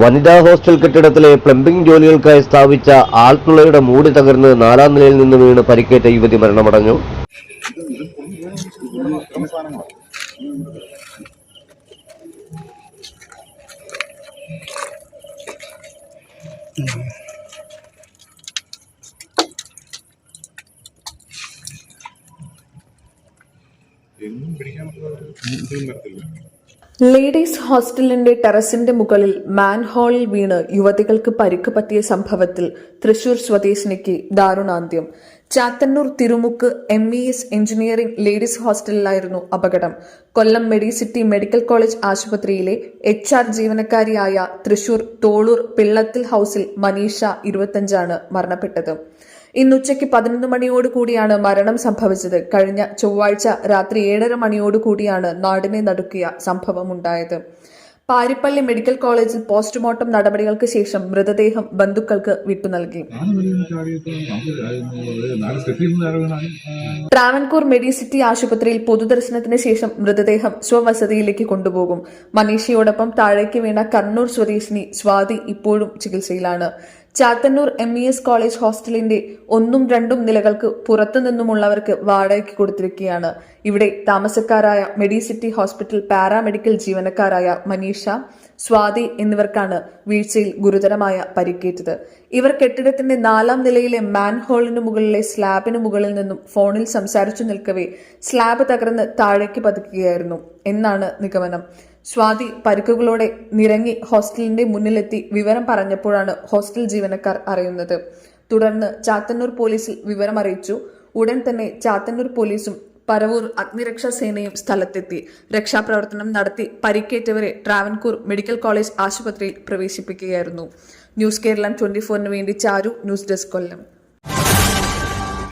വനിതാ hostel കെട്ടിടത്തിലെ plumbing ജോലികൾക്കായി സ്ഥാപിച്ച ആൾത്തുളയുടെ മൂടി തകർന്ന് നാലാം നിലയിൽ നിന്ന് വീണ് പരിക്കേറ്റ യുവതി മരണമടഞ്ഞു. എന്നും പിടിക്കാൻ ലേഡീസ് ഹോസ്റ്റലിന്റെ ടെറസിന്റെ മുകളിൽ മാൻഹോളിൽ വീണ് യുവതികൾക്ക് പരിക്ക് പറ്റിയ സംഭവത്തിൽ തൃശൂർ സ്വദേശിനിക്ക് ദാരുണാന്ത്യം. Chathannoor Thirumukku M E S engineering ladies ഹോസ്റ്റലിലായിരുന്നു അപകടം. കൊല്ലം മെഡിസിറ്റി മെഡിക്കൽ കോളേജ് ആശുപത്രിയിലെ എച്ച് ആർ ജീവനക്കാരിയായ തൃശൂർ തോളൂർ പിള്ളത്തിൽ ഹൌസിൽ മനീഷ ഇരുപത്തഞ്ചാണ് മരണപ്പെട്ടത്. ഇന്നുച്ചയ്ക്ക് പതിനൊന്ന് മണിയോട് കൂടിയാണ് മരണം സംഭവിച്ചത്. കഴിഞ്ഞ ചൊവ്വാഴ്ച രാത്രി ഏഴര മണിയോട് കൂടിയാണ് നാടിനെ നടുക്കിയ സംഭവമുണ്ടായത് പാരിപ്പള്ളി മെഡിക്കൽ കോളേജിൽ പോസ്റ്റ്മോർട്ടം നടപടികൾക്ക് ശേഷം മൃതദേഹം ബന്ധുക്കൾക്ക് വിട്ടുനൽകി ട്രാവൻകൂർ മെഡിസിറ്റി ആശുപത്രിയിൽ പൊതുദർശനത്തിന് ശേഷം മൃതദേഹം സ്വവസതിയിലേക്ക് കൊണ്ടുപോകും. മനീഷയോടൊപ്പം താഴേക്ക് വീണ കണ്ണൂർ സ്വദേശിനി സ്വാതി ഇപ്പോഴും ചികിത്സയിലാണ്. Chathannoor M E S college ഹോസ്റ്റലിന്റെ ഒന്നും രണ്ടും നിലകൾക്ക് പുറത്തു നിന്നുമുള്ളവർക്ക് വാടകയ്ക്ക് കൊടുത്തിരിക്കുകയാണ്. ഇവിടെ താമസക്കാരായ മെഡിസിറ്റി ഹോസ്പിറ്റൽ പാരാമെഡിക്കൽ ജീവനക്കാരായ മനീഷ സ്വാതി എന്നിവർക്കാണ് വീഴ്ചയിൽ ഗുരുതരമായ പരിക്കേറ്റത്. ഇവർ കെട്ടിടത്തിന്റെ നാലാം നിലയിലെ മാൻഹോളിന് മുകളിലെ സ്ലാബിന് മുകളിൽ നിന്നും ഫോണിൽ സംസാരിച്ചു നിൽക്കവേ സ്ലാബ് തകർന്ന് താഴേക്ക് പതിക്കുകയായിരുന്നു. എന്നാണ് നിഗമനം. സ്വാതി പരുക്കുകളോടെ നിരങ്ങി ഹോസ്റ്റലിന്റെ മുന്നിലെത്തി വിവരം പറഞ്ഞപ്പോഴാണ് ഹോസ്റ്റൽ ജീവനക്കാർ അറിയുന്നത്. തുടർന്ന് ചാത്തന്നൂർ പോലീസിൽ വിവരം അറിയിച്ചു. ഉടൻ തന്നെ ചാത്തന്നൂർ പോലീസും പരവൂർ അഗ്നിരക്ഷാ സേനയും സ്ഥലത്തെത്തി. രക്ഷാപ്രവർത്തനം നടത്തി പരിക്കേറ്റവരെ ട്രാവൻകൂർ മെഡിക്കൽ കോളേജ് ആശുപത്രിയിൽ പ്രവേശിപ്പിക്കുകയായിരുന്നു. ന്യൂസ് കേരളം ട്വന്റി ഫോറിന് വേണ്ടി ചാരു ന്യൂസ് ഡെസ്ക് കൊല്ലം.